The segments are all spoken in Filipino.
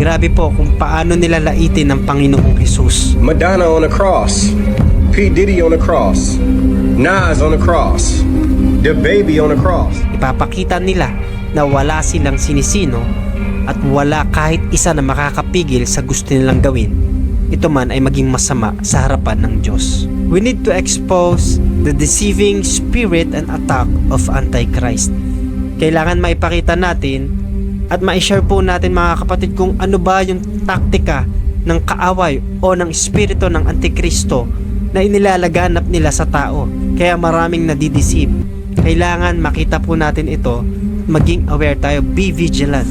Grabe po kung paano nila laitin ng Panginoong Jesus. Madonna on the cross, P. Diddy on the cross, Nas on the cross, the baby on the cross. Ipapakita nila na wala silang sinisino at wala kahit isa na makakapigil sa gusto nilang gawin. Ito man ay maging masama sa harapan ng Diyos. We need to expose the deceiving spirit and attack of Antichrist. Kailangan maipakita natin at ma-share po natin mga kapatid kung ano ba yung taktika ng kaaway o ng espiritu ng Antikristo na inilalaganap nila sa tao. Kaya maraming nadideceive. Kailangan makita po natin ito, maging aware tayo, be vigilant.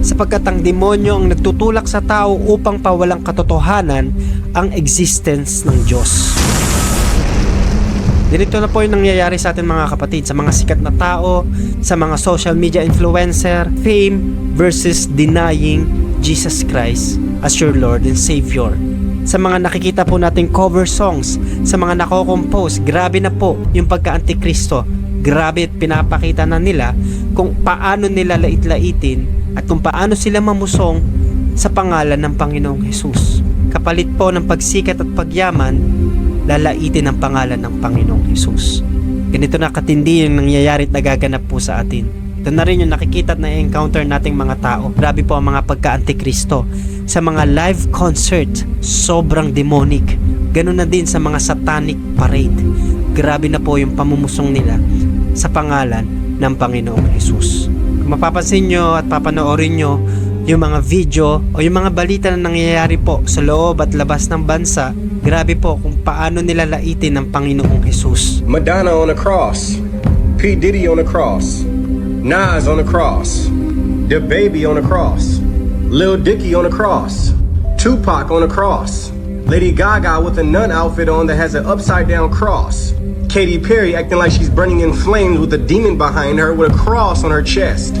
Sapagkat ang demonyo ang nagtutulak sa tao upang pawalang katotohanan ang existence ng Diyos. Ganito na po yung nangyayari sa atin mga kapatid, sa mga sikat na tao, sa mga social media influencer, fame versus denying Jesus Christ as your Lord and Savior. Sa mga nakikita po nating cover songs, sa mga nako-compose, grabe na po yung pagka-antikristo. Grabe at pinapakita na nila kung paano nila lait-laitin at kung paano sila mamusong sa pangalan ng Panginoong Jesus. Kapalit po ng pagsikat at pagyaman, lalaitin ang pangalan ng Panginoong Jesus. Ganito na katindi yung nangyayari at nagaganap po sa atin. Ito na rin yung nakikita at na-encounter nating mga tao. Grabe po ang mga pagka-antikristo. Sa mga live concert, sobrang demonic. Ganun na din sa mga satanic parade. Grabe na po yung pamumusong nila sa pangalan ng Panginoong Jesus. Kung mapapansin nyo at papanoorin nyo yung mga video o yung mga balita na nangyayari po sa loob at labas ng bansa, grabe po kung paano nila laitin ng Panginoong Jesus. Madonna on the cross, P. Diddy on the cross, Nas on the cross, the baby on the cross, Lil Dicky on the cross, Tupac on the cross, Lady Gaga with a nun outfit on that has an upside down cross, Katy Perry acting like she's burning in flames with a demon behind her with a cross on her chest.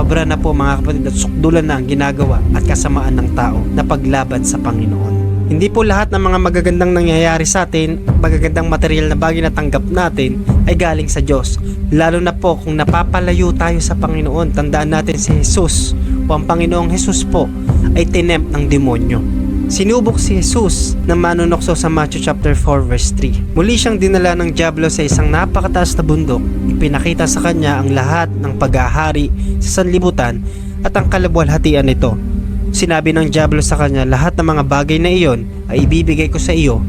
Sobra na po mga kapatid at sukdulan na ang ginagawa at kasamaan ng tao na paglaban sa Panginoon. Hindi po lahat ng mga magagandang nangyayari sa atin, magagandang material na bagay na tanggap natin ay galing sa Diyos. Lalo na po kung napapalayo tayo sa Panginoon, tandaan natin si Jesus o ang Panginoong Jesus po ay tinempt ng demonyo. Sinubok si Jesus na manunokso sa Matthew chapter 4 verse 3. Muli siyang dinala ng Diablo sa isang napakataas na bundok. Ipinakita sa kanya ang lahat ng pag-ahari sa sanlibutan at ang kalabwalhatian nito. Sinabi ng Diablo sa kanya, lahat ng mga bagay na iyon ay ibibigay ko sa iyo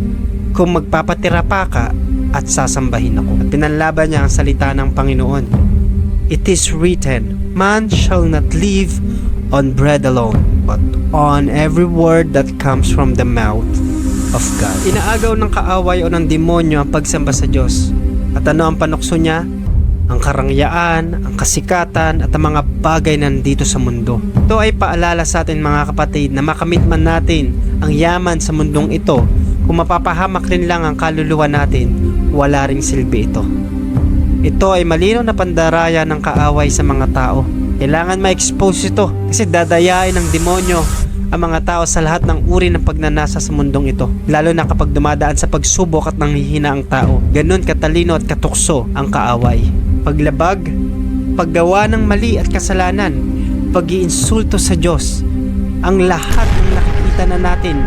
kung magpapatira pa ka at sasambahin ako. At pinanlaban niya ang salita ng Panginoon. It is written, Man shall not live on bread alone, but on every word that comes from the mouth of God. Inaagaw ng kaaway o ng demonyo ang pagsamba sa Diyos. At ano ang panukso niya? Ang karangyaan, ang kasikatan, at ang mga bagay na nandito sa mundo. Ito ay paalala sa atin mga kapatid na makamit man natin ang yaman sa mundong ito. Kung mapapahamak rin lang ang kaluluwa natin, wala ring silbi ito. Ito ay malinaw na pandaraya ng kaaway sa mga tao. Kailangan ma-expose ito kasi dadayain ng demonyo ang mga tao sa lahat ng uri ng pagnanasa sa mundong ito. Lalo na kapag dumadaan sa pagsubok at nanghihina ang tao. Ganon katalino at katukso ang kaaway. Paglabag, paggawa ng mali at kasalanan, pag-iinsulto sa Diyos, ang lahat ng nakikita na natin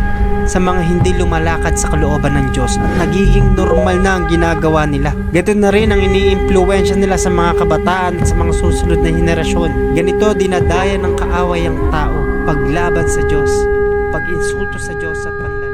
sa mga hindi lumalakad sa kalooban ng Diyos at nagiging normal na ang ginagawa nila. Ganito na rin ang iniimpluwensya nila sa mga kabataan at sa mga susunod na henerasyon. Ganito dinadaya ng kaaway ang tao, paglaban sa Diyos, pag-insulto sa Diyos at panlalaki.